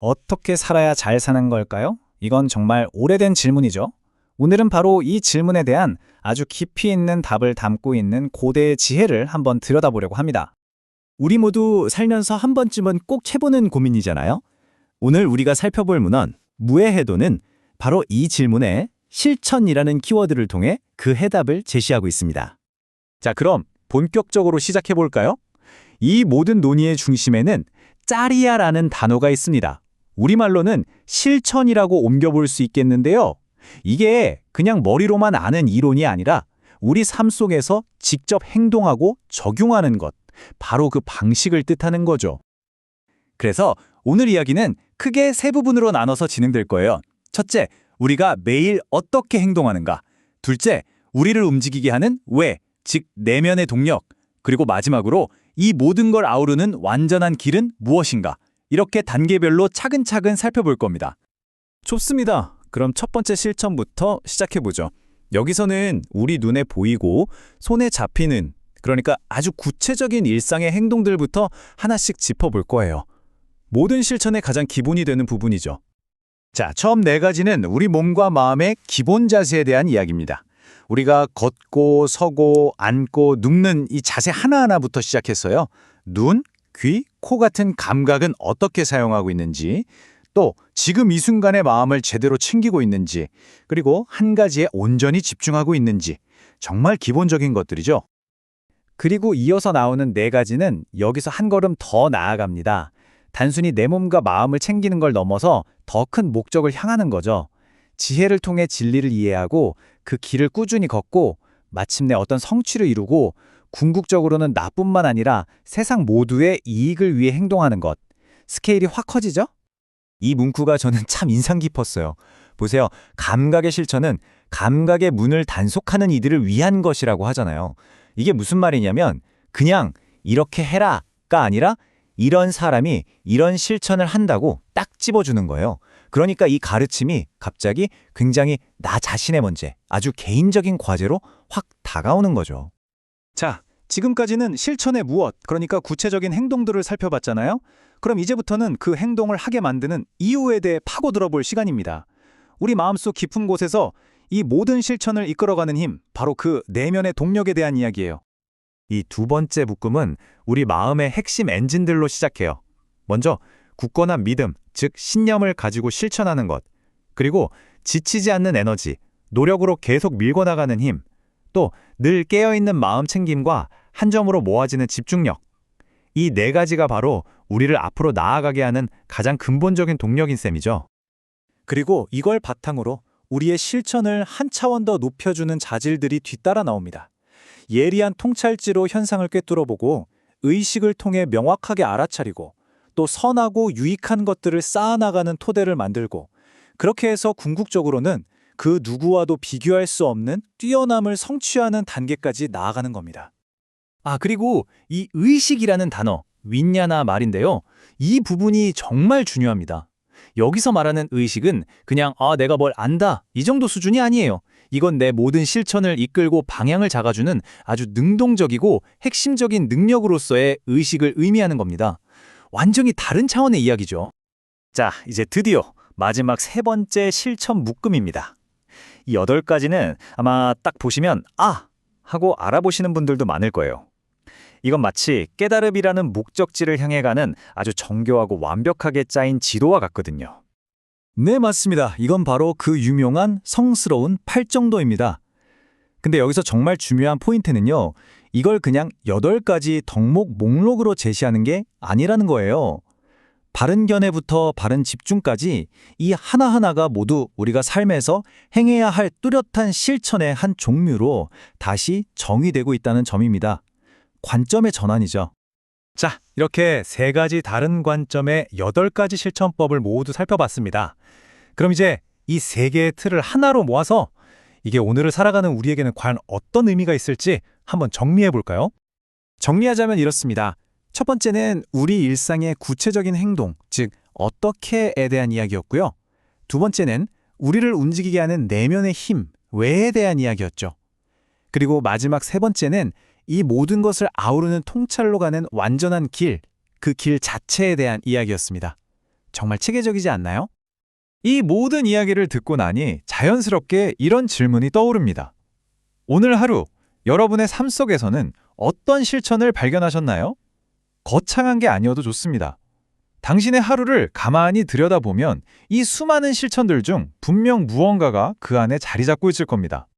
어떻게 살아야 잘 사는 걸까요? 이건 정말 오래된 질문이죠. 오늘은 바로 이 질문에 대한 아주 깊이 있는 답을 담고 있는 고대의 지혜를 한번 들여다보려고 합니다. 우리 모두 살면서 한 번쯤은 꼭 해보는 고민이잖아요. 오늘 우리가 살펴볼 문헌 무해해도는 바로 이 질문에 실천이라는 키워드를 통해 그 해답을 제시하고 있습니다. 자, 그럼 본격적으로 시작해 볼까요? 이 모든 논의의 중심에는 짜리야라는 단어가 있습니다. 우리말로는 실천이라고 옮겨볼 수 있겠는데요. 이게 그냥 머리로만 아는 이론이 아니라 우리 삶 속에서 직접 행동하고 적용하는 것, 바로 그 방식을 뜻하는 거죠. 그래서 오늘 이야기는 크게 세 부분으로 나눠서 진행될 거예요. 첫째, 우리가 매일 어떻게 행동하는가. 둘째, 우리를 움직이게 하는 왜, 즉 내면의 동력. 그리고 마지막으로 이 모든 걸 아우르는 완전한 길은 무엇인가. 이렇게 단계별로 차근차근 살펴볼 겁니다. 좋습니다. 그럼 첫 번째 실천부터 시작해보죠. 여기서는 우리 눈에 보이고 손에 잡히는 그러니까 아주 구체적인 일상의 행동들부터 하나씩 짚어볼 거예요. 모든 실천의 가장 기본이 되는 부분이죠. 자, 처음 네 가지는 우리 몸과 마음의 기본 자세에 대한 이야기입니다. 우리가 걷고 서고 앉고 눕는 이 자세 하나하나부터 시작했어요. 눈, 귀, 코 같은 감각은 어떻게 사용하고 있는지, 또 지금 이 순간의 마음을 제대로 챙기고 있는지, 그리고 한 가지에 온전히 집중하고 있는지, 정말 기본적인 것들이죠. 그리고 이어서 나오는 네 가지는 여기서 한 걸음 더 나아갑니다. 단순히 내 몸과 마음을 챙기는 걸 넘어서 더 큰 목적을 향하는 거죠. 지혜를 통해 진리를 이해하고 그 길을 꾸준히 걷고 마침내 어떤 성취를 이루고 궁극적으로는 나뿐만 아니라 세상 모두의 이익을 위해 행동하는 것. 스케일이 확 커지죠? 이 문구가 저는 참 인상 깊었어요. 보세요. 감각의 실천은 감각의 문을 단속하는 이들을 위한 것이라고 하잖아요. 이게 무슨 말이냐면 그냥 이렇게 해라가 아니라 이런 사람이 이런 실천을 한다고 딱 집어주는 거예요. 그러니까 이 가르침이 갑자기 굉장히 나 자신의 문제, 아주 개인적인 과제로 확 다가오는 거죠. 자, 지금까지는 실천의 무엇, 그러니까 구체적인 행동들을 살펴봤잖아요? 그럼 이제부터는 그 행동을 하게 만드는 이유에 대해 파고들어 볼 시간입니다. 우리 마음속 깊은 곳에서 이 모든 실천을 이끌어가는 힘, 바로 그 내면의 동력에 대한 이야기예요. 이 두 번째 묶음은 우리 마음의 핵심 엔진들로 시작해요. 먼저 굳건한 믿음, 즉 신념을 가지고 실천하는 것. 그리고 지치지 않는 에너지, 노력으로 계속 밀고 나가는 힘. 또 늘 깨어있는 마음 챙김과 한 점으로 모아지는 집중력. 이 네 가지가 바로 우리를 앞으로 나아가게 하는 가장 근본적인 동력인 셈이죠. 그리고 이걸 바탕으로 우리의 실천을 한 차원 더 높여주는 자질들이 뒤따라 나옵니다. 예리한 통찰지로 현상을 꿰뚫어 보고 의식을 통해 명확하게 알아차리고 또 선하고 유익한 것들을 쌓아나가는 토대를 만들고 그렇게 해서 궁극적으로는 그 누구와도 비교할 수 없는 뛰어남을 성취하는 단계까지 나아가는 겁니다. 아, 그리고 이 의식이라는 단어, 윈냐나 말인데요. 이 부분이 정말 중요합니다. 여기서 말하는 의식은 그냥 아 내가 뭘 안다 이 정도 수준이 아니에요. 이건 내 모든 실천을 이끌고 방향을 잡아주는 아주 능동적이고 핵심적인 능력으로서의 의식을 의미하는 겁니다. 완전히 다른 차원의 이야기죠. 자, 이제 드디어 마지막 세 번째 실천 묶음입니다. 이 여덟 가지는 아마 딱 보시면 아! 하고 알아보시는 분들도 많을 거예요. 이건 마치 깨달음이라는 목적지를 향해 가는 아주 정교하고 완벽하게 짜인 지도와 같거든요. 네, 맞습니다. 이건 바로 그 유명한 성스러운 팔정도입니다. 근데 여기서 정말 중요한 포인트는요. 이걸 그냥 8가지 덕목 목록으로 제시하는 게 아니라는 거예요. 바른 견해부터 바른 집중까지 이 하나하나가 모두 우리가 삶에서 행해야 할 뚜렷한 실천의 한 종류로 다시 정의되고 있다는 점입니다. 관점의 전환이죠. 자, 이렇게 세 가지 다른 관점의 여덟 가지 실천법을 모두 살펴봤습니다. 그럼 이제 이 세 개의 틀을 하나로 모아서 이게 오늘을 살아가는 우리에게는 과연 어떤 의미가 있을지 한번 정리해 볼까요? 정리하자면 이렇습니다. 첫 번째는 우리 일상의 구체적인 행동, 즉 어떻게에 대한 이야기였고요. 두 번째는 우리를 움직이게 하는 내면의 힘, 왜에 대한 이야기였죠. 그리고 마지막 세 번째는 이 모든 것을 아우르는 통찰로 가는 완전한 길, 그 길 자체에 대한 이야기였습니다. 정말 체계적이지 않나요? 이 모든 이야기를 듣고 나니 자연스럽게 이런 질문이 떠오릅니다. 오늘 하루 여러분의 삶 속에서는 어떤 실천을 발견하셨나요? 거창한 게 아니어도 좋습니다. 당신의 하루를 가만히 들여다보면 이 수많은 실천들 중 분명 무언가가 그 안에 자리 잡고 있을 겁니다.